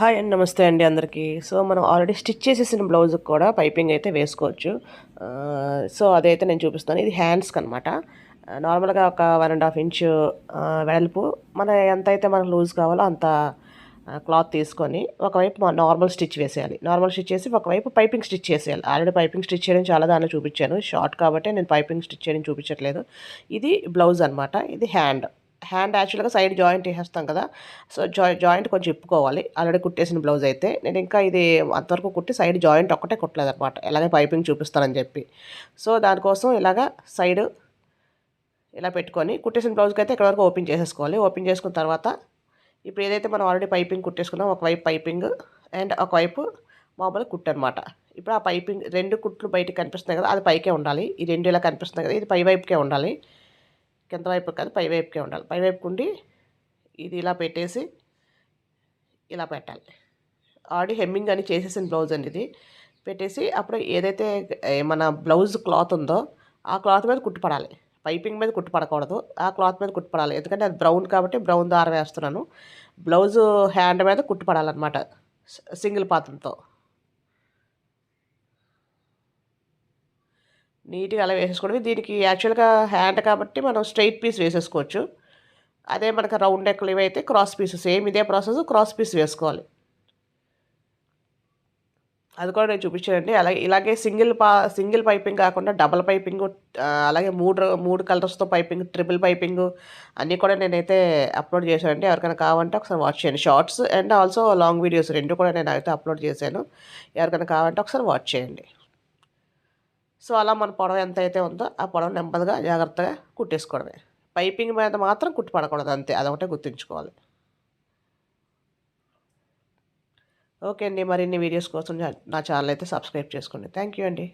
Hi and నమస్తే అండి అందరికీ. సో మనం ఆల్రెడీ స్టిచ్ చేసేసిన బ్లౌజ్కి కూడా పైపింగ్ అయితే వేసుకోవచ్చు. సో అదైతే నేను చూపిస్తాను. ఇది హ్యాండ్స్కి అనమాట నార్మల్గా ఒక వన్ అండ్ హాఫ్ ఇంచ్ వెడల్పు. మన ఎంత అయితే మనకు లూజ్ కావాలో అంత క్లాత్ తీసుకొని ఒకవైపు నార్మల్ స్టిచ్ వేసేయాలి. నార్మల్ స్టిచ్ చేసి ఒకవైపు పైపింగ్ స్టిచ్ చేసేయాలి. ఆల్రెడీ పైపింగ్ స్టిచ్ చేయడం చాలా దానిలో చూపించాను. షార్ట్ కాబట్టి నేను పైపింగ్ స్టిచ్ చేయడం చూపించట్లేదు. ఇది బ్లౌజ్ అనమాట ఇది హ్యాండ్ హ్యాండ్ యాక్చువల్గా సైడ్ జాయింట్ వేసేస్తాం కదా. సో జాయి జాయింట్ కొంచెం ఇప్పుకోవాలి. ఆల్రెడీ కుట్టేసిన బ్లౌజ్ అయితే. నేను ఇంకా ఇది అంతవరకు కుట్టి సైడ్ జాయింట్ ఒక్కటే కుట్టలేదు అనమాట ఎలాగే పైపింగ్ చూపిస్తానని చెప్పి. సో దానికోసం ఇలాగా సైడ్ ఇలా పెట్టుకొని కుట్టేసిన బ్లౌజ్కి అయితే ఇక్కడ వరకు ఓపెన్ చేసేసుకోవాలి. ఓపెన్ చేసుకున్న తర్వాత ఇప్పుడు ఏదైతే మనం ఆల్రెడీ పైపింగ్ కుట్టేసుకున్నాం ఒకవైపు పైపింగ్ అండ్ ఒకవైపు మామూలు కుట్టు అనమాట ఇప్పుడు ఆ పైపింగ్ రెండు కుట్లు బయటకు కనిపిస్తున్నాయి కదా అది పైకే ఉండాలి. ఈ రెండు ఇలా కనిపిస్తున్నాయి కదా ఇది పై వైపుకే ఉండాలి. కింద వైపు కాదు పై వైపుకే ఉండాలి. పై ఉండి ఇది ఇలా పెట్టేసి ఇలా పెట్టాలి. ఆడి హెమ్మింగ్ అని చేసేసిన బ్లౌజ్ అండి ఇది. పెట్టేసి అప్పుడు ఏదైతే ఏమైనా మన బ్లౌజ్ క్లాత్ ఉందో ఆ క్లాత్ మీద కుట్టుపడాలి. పైపింగ్ మీద కుట్టుపడకూడదు. ఆ క్లాత్ మీద కుట్టుపడాలి. ఎందుకంటే అది బ్రౌన్ కాబట్టి బ్రౌన్ దారం వేస్తున్నాను. బ్లౌజ్ హ్యాండ్ మీద కుట్టుపడాలన్నమాట. సింగిల్ పాత్రతో. నీట్గా అలా వేసేసుకోవడం దీనికి యాక్చువల్గా హ్యాండ్ కాబట్టి మనం స్ట్రైట్ పీస్ వేసేసుకోవచ్చు. అదే మనకు రౌండ్ నెక్లు ఇవైతే క్రాస్ పీస్ సేమ్ ఇదే ప్రాసెస్ క్రాస్ పీస్ వేసుకోవాలి. అది కూడా నేను చూపించానండి. అలాగే ఇలాగే సింగిల్ పా సింగిల్ పైపింగ్ కాకుండా డబల్ పైపింగ్ అలాగే మూడు మూడు కలర్స్తో పైపింగ్ ట్రిపుల్ పైపింగ్ అన్నీ కూడా నేనైతే అప్లోడ్ చేశానండి. ఎవరికైనా కావాలంటే ఒకసారి వాచ్ చేయండి. Shorts and also long videos రెండు కూడా నేను అయితే అప్లోడ్ చేశాను. ఎవరికైనా కావాలంటే ఒకసారి వాచ్ చేయండి. సో అలా మన పొడవు ఎంత అయితే ఉందో ఆ పొడవు నెమ్మదిగా జాగ్రత్తగా కుట్టేసుకోవడమే. పైపింగ్ మీద మాత్రం కుట్టి పడకూడదు అంతే. అదొకటే గుర్తుంచుకోవాలి. ఓకే అండి. మరిన్ని వీడియోస్ కోసం నా ఛానల్ అయితే సబ్స్క్రైబ్ చేసుకోండి. థ్యాంక్ యూ అండి.